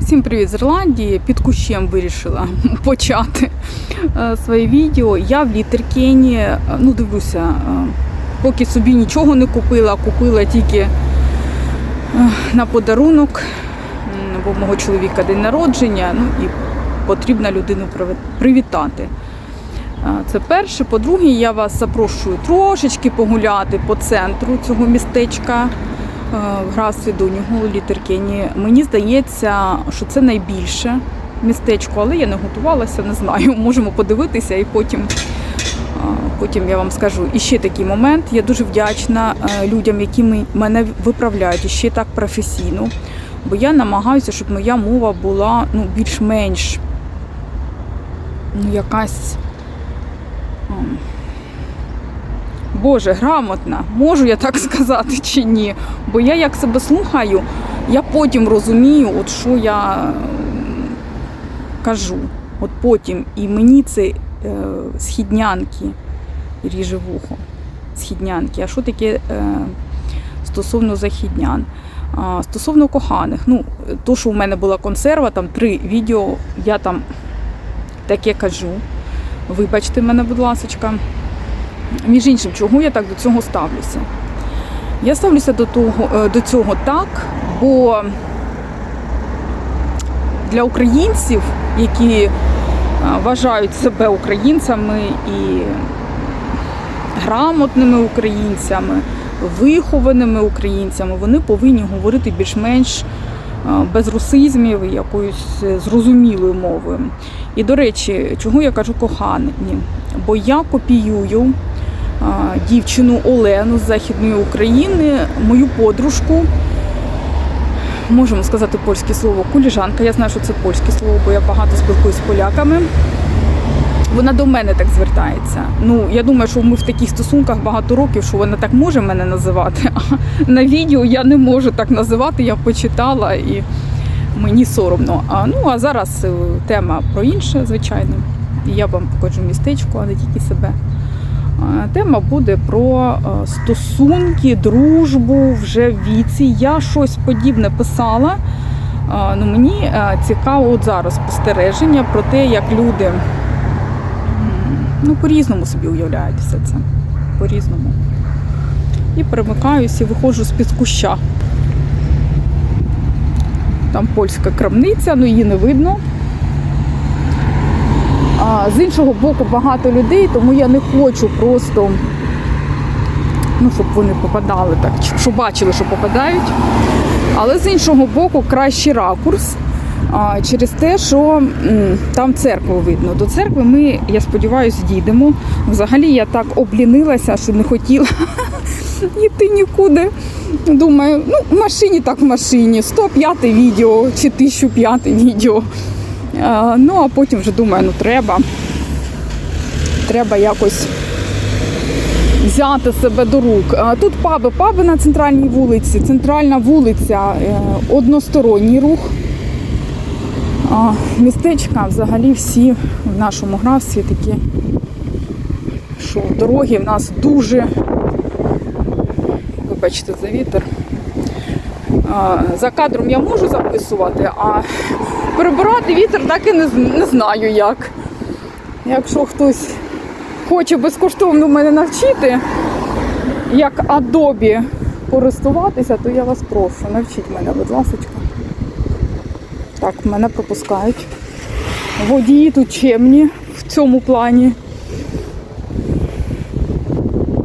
Всім привіт з Ірландії. Під кущем вирішила почати е, своє відео. Я в Літеркені, е, ну дивлюся, е, поки собі нічого не купила, купила тільки на подарунок, бо в мого чоловіка день народження, ну і потрібно людину привітати. Це перше. По-друге, я вас запрошую трошечки погуляти по центру цього містечка е, в графстві Донігу Літеркені. Мені здається, що це найбільше містечко, але я не готувалася, не знаю. Можемо подивитися і потім. е, Потім я вам скажу. І ще такий момент. Я дуже вдячна е, людям, які мене виправляють ще так професійно. Бо я намагаюся, щоб моя мова була ну, більш-менш ну, якась. Боже, грамотна, можу я так сказати чи ні? Бо я як себе слухаю, я потім розумію, от що я кажу. От потім. І мені це е, східнянки ріже вухо. Східнянки. А що таке е, стосовно західнян? А, стосовно коханих, ну, то, що у мене була консерва, там три відео, я там таке кажу. Вибачте мене, будь ласочка. Між іншим, чого я так до цього ставлюся? Я ставлюся до, того, е, до цього так, бо для українців, які е, вважають себе українцями і грамотними українцями, вихованими українцями, вони повинні говорити більш-менш е, без русизмів і якоюсь зрозумілою мовою. І до речі, чого я кажу кохані? Бо я копіюю дівчину Олену з Західної України, мою подружку. Можемо сказати польське слово куліжанка. Я знаю, що це польське слово, бо я багато спілкуюся з поляками. Вона до мене так звертається. Ну, я думаю, що ми в таких стосунках багато років, що вона так може мене називати. А на відео я не можу так називати, я почитала і мені соромно. А, ну, а зараз е, тема про інше, звичайно. Я вам покажу містечко, а не тільки себе. А, Тема буде про е, стосунки, дружбу вже в віці. Я щось подібне писала. Ну, мені е, цікаво от зараз спостереження про те, як люди ну, по-різному собі уявляють все це. По-різному. І перемикаюся і виходжу з-під куща. Там польська крамниця, ну її не видно. А з іншого боку багато людей, тому я не хочу просто, ну, щоб вони попадали так, щоб бачили, що попадають. Але з іншого боку, кращий ракурс а, через те, що м, там церкву видно. До церкви ми, я сподіваюся, дійдемо. Взагалі я так облінилася, що не хотіла йти нікуди. Думаю, ну в машині так в машині, 105 відео чи 1005 відео. А, ну а потім вже думаю, ну треба. Треба якось взяти себе до рук. Тут паби, паби на центральній вулиці, центральна вулиця, е, односторонній рух. Містечка взагалі всі в нашому графстві такі, що дороги в нас дуже, вибачте за вітер. За кадром я можу записувати, а перебирати вітер так і не, не знаю як. Якщо хтось хоче безкоштовно мене навчити, як Adobe користуватися, то я вас прошу, навчіть мене, будь ласка. Так, мене пропускають. Водії тут чемні в цьому плані.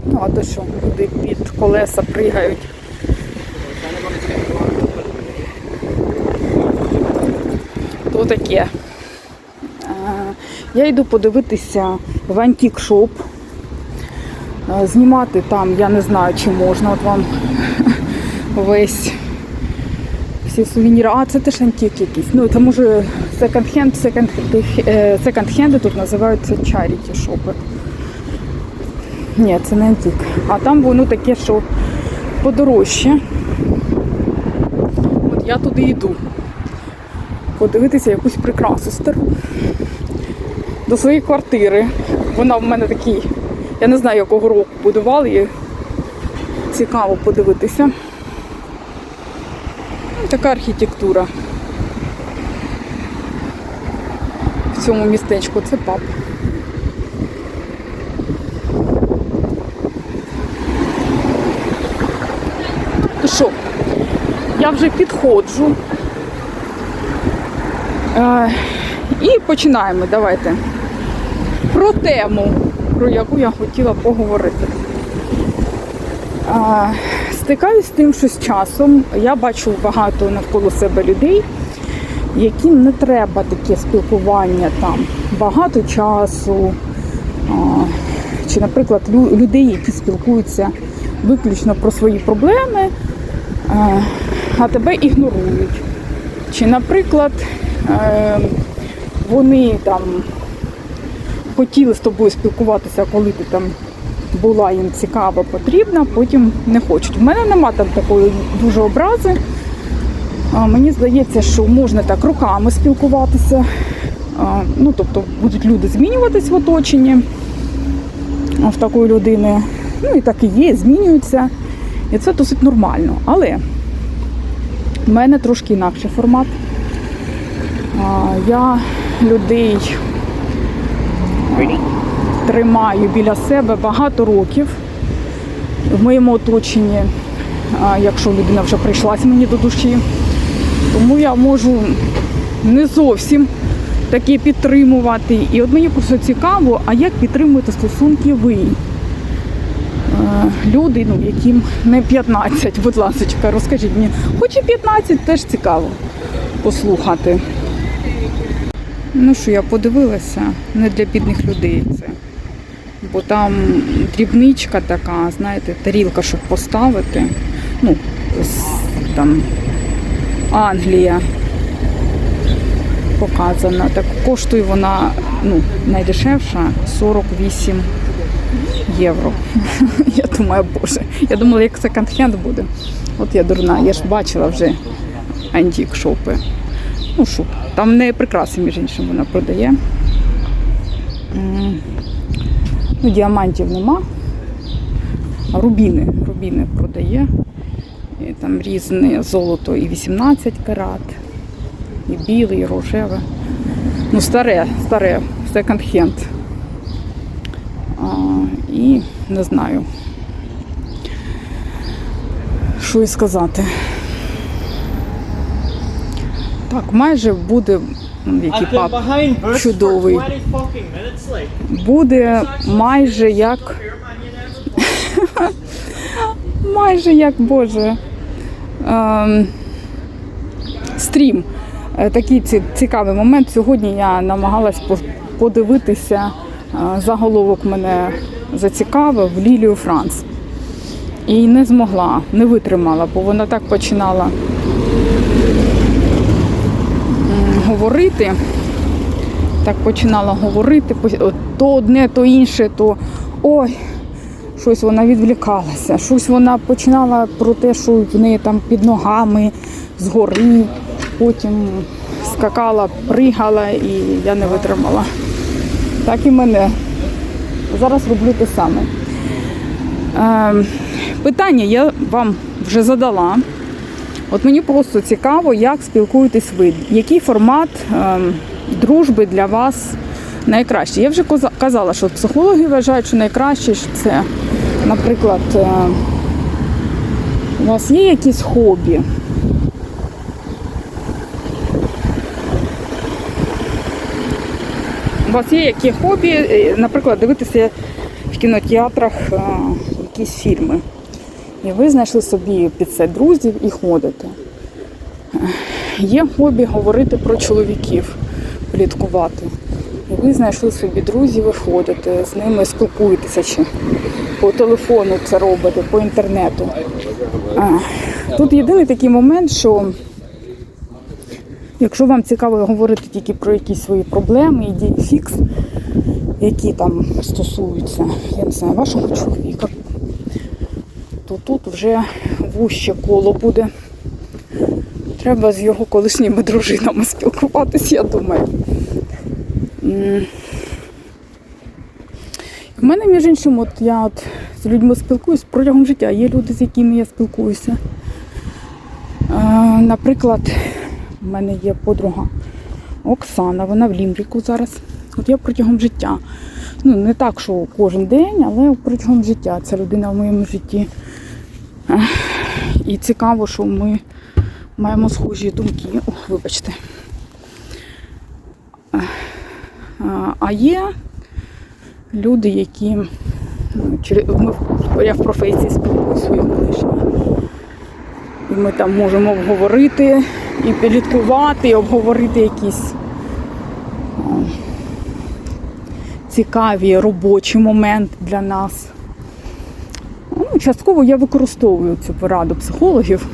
Ну, а то що, люди під колеса пригають. То таке. Я йду подивитися в антік-шоп. Е, Знімати там, я не знаю, чи можна. От вам весь всі сувеніри. А, це теж антик якийсь. Ну, це може секонд-хенд, секонд, секонд-хенди тут називаються чаріті шопи. Ні, це не антик. А там воно таке, що подорожче. От я туди йду. Подивитися якусь прикрасу стару до своєї квартири. Вона в мене такий, я не знаю, якого року будували її. Цікаво подивитися. Ну, Така архітектура. в цьому містечку, це паб. Ну що, я вже підходжу. І починаємо. Давайте. Про тему, про яку я хотіла поговорити. Стикаюсь з тим, що з часом я бачу багато навколо себе людей, яким не треба таке спілкування там багато часу. Чи, наприклад, людей, які спілкуються виключно про свої проблеми, а, тебе ігнорують. Чи, наприклад, вони там хотіли з тобою спілкуватися, коли ти там була їм цікава, потрібна, потім не хочуть. У мене нема там такої дуже образи. Мені здається, що можна так руками спілкуватися. Ну, тобто будуть люди змінюватись в оточенні в такої людини. Ну і так і є, змінюються. І це досить нормально. Але в мене трошки інакший формат. Я людей тримаю біля себе багато років в моєму оточенні, якщо людина вже прийшлась мені до душі. Тому я можу не зовсім таке підтримувати. І от мені просто цікаво, а як підтримуєте стосунки ви? Люди, ну, яким не 15, будь ласка, розкажіть мені. Хоч і 15, теж цікаво послухати. Ну що, я подивилася, не для бідних людей це. Бо там дрібничка така, знаєте, тарілка, щоб поставити. Ну, там Англія показана. Так коштує вона ну, найдешевша 48 євро. Я думаю, боже. Я думала, як секонд-хенд буде. От я дурна, я ж бачила вже антік шопи. Ну, що, там не прикраси, між іншим, вона продає. Ну, діамантів нема. А рубіни, рубіни продає. І там різне золото і 18 карат, і біле, і рожеве. Ну, старе, старе, секонд-хенд. І не знаю, що і сказати. Так, майже буде який пап. behind Bert чудовий. for 20 fucking minutes. Like, Буде майже як майже як Боже. Ем, стрім. Е, Такий цікавий момент. Сьогодні я намагалась подивитися. е, Заголовок мене зацікавив Лілію Франц. І не змогла, не витримала, бо вона так починала м, говорити. Так починала говорити, то одне, то інше, то ой, щось вона відвлікалася, щось вона починала про те, що в неї там під ногами згори, потім скакала, пригала, і я не витримала. Так і мене. Зараз роблю те саме. Е, питання я вам вже задала. От мені просто цікаво, як спілкуєтесь ви, який формат е, дружби для вас найкращий. Я вже казала, що психологи вважають, що найкраще це, наприклад, е, у вас є якісь хобі. У вас є які хобі, е, наприклад, дивитися в кінотеатрах е, якісь фільми. І ви знайшли собі під це друзів і ходите. Є хобі говорити про чоловіків, пліткувати. І ви знайшли собі друзів і ходите, з ними спілкуєтеся чи по телефону це робите, по інтернету. Тут єдиний такий момент, що якщо вам цікаво говорити тільки про якісь свої проблеми, ідіть фікс, які там стосуються, я не знаю, вашого чоловіка, то тут вже вуще коло буде. Треба з його колишніми дружинами спілкуватися, я думаю. В мене, між іншим, от я от з людьми спілкуюсь протягом життя. Є люди, з якими я спілкуюся. Наприклад, в мене є подруга Оксана, вона в Лімріку зараз. От я протягом життя. Ну, не так, що кожен день, але протягом життя. Ця людина в моєму житті. І цікаво, що ми маємо схожі думки. О, вибачте. А- є люди, які ми, я в професії спілкуюся своїм колишнім. І ми там можемо обговорити і підліткувати, і обговорити якісь цікаві робочі моменти для нас. Частково я використовую цю пораду психологів.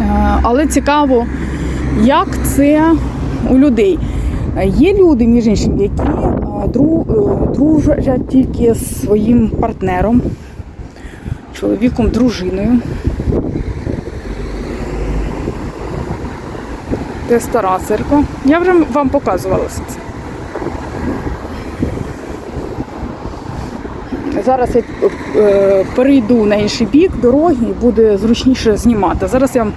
Е, Але цікаво, як це у людей. Є люди, між іншим, які е, е, дружать тільки з своїм партнером, чоловіком, дружиною. Це стара церква. Я вже вам показувала це. Зараз я е, перейду на інший бік дороги і буде зручніше знімати. Зараз я вам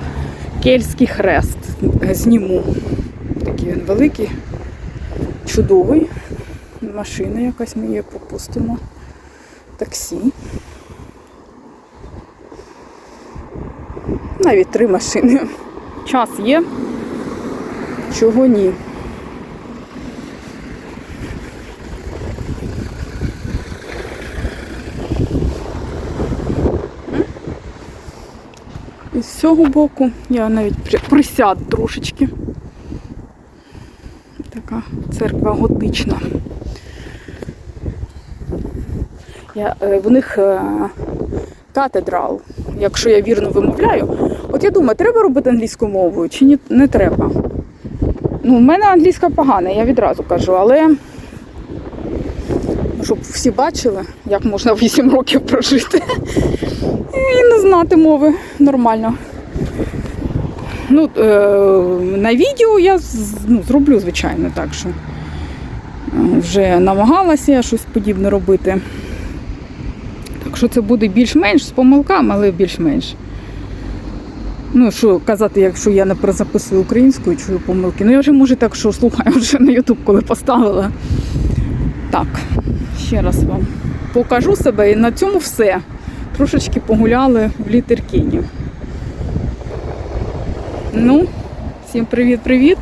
кельтський хрест зніму. Такий він великий, чудовий. Машина якась ми її пропустимо. Таксі. Навіть три машини. Час є. Чого ні? З цього боку я навіть при- присяду трошечки. Така церква готична. Я, е, в них е, катедрал, якщо я вірно вимовляю. От я думаю, треба робити англійською мовою чи ні, не треба. Ну, в мене англійська погана, я відразу кажу, але щоб всі бачили, як можна 8 років прожити і не знати мови нормально. Ну, е, на відео я ну, зроблю, звичайно, так що е, вже намагалася я щось подібне робити. Так що це буде більш-менш з помилками, але більш-менш. Ну, що казати, якщо я не перезаписую українською, чую помилки. Ну, я вже може так, що слухаю вже на Ютуб, коли поставила. Так, ще раз вам покажу себе і на цьому все. Трошечки погуляли в літеркіні. Ну, всім привіт-привіт.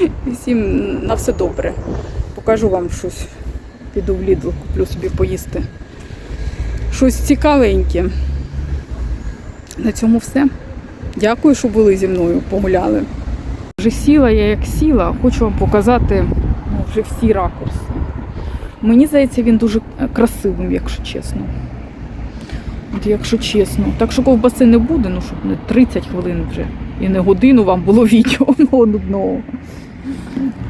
І всім на все добре. Покажу вам щось. Піду в Лідл, куплю собі поїсти. Щось цікавеньке. На цьому все. Дякую, що були зі мною, погуляли. Вже сіла я як сіла, хочу вам показати ну, вже всі ракурси. Мені здається, він дуже е, красивим, якщо чесно. От якщо чесно. Так що ковбаси не буде, ну щоб не 30 хвилин вже. І не годину вам було відео одного.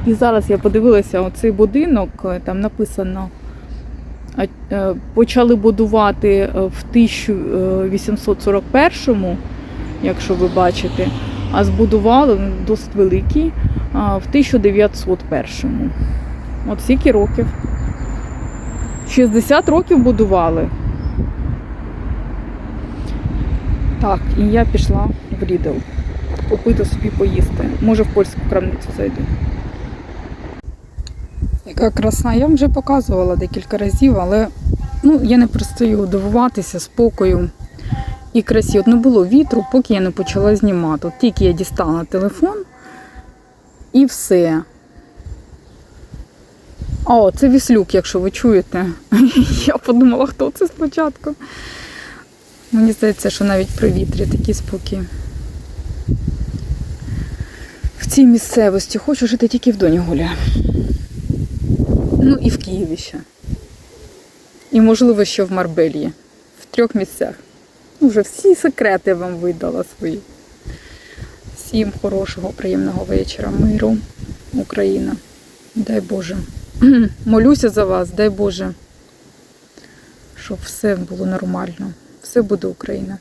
І зараз я подивилася оцей будинок, е, там написано. е, Почали будувати в 1841-му, якщо ви бачите, а збудували досить великий в 1901-му. От скільки років? 60 років будували. Так, і я пішла в Рідл купити собі поїсти. Може в польську крамницю зайду. Яка красна, я вам вже показувала декілька разів, але ну, я не перестаю дивуватися спокою і красі. От не було вітру, поки я не почала знімати. От тільки я дістала телефон і все. О, це віслюк, якщо ви чуєте. Я подумала, хто це спочатку. Мені здається, що навіть при вітрі такий спокій. В цій місцевості хочу жити тільки в Донігулі. Ну і в Києві ще. І, можливо, ще в Марбельї. В трьох місцях. Ну, Вже всі секрети вам видала свої. Всім хорошого, приємного вечора, миру, Україна. Дай Боже. Молюся за вас, дай Боже, щоб все було нормально. Все буде Україна.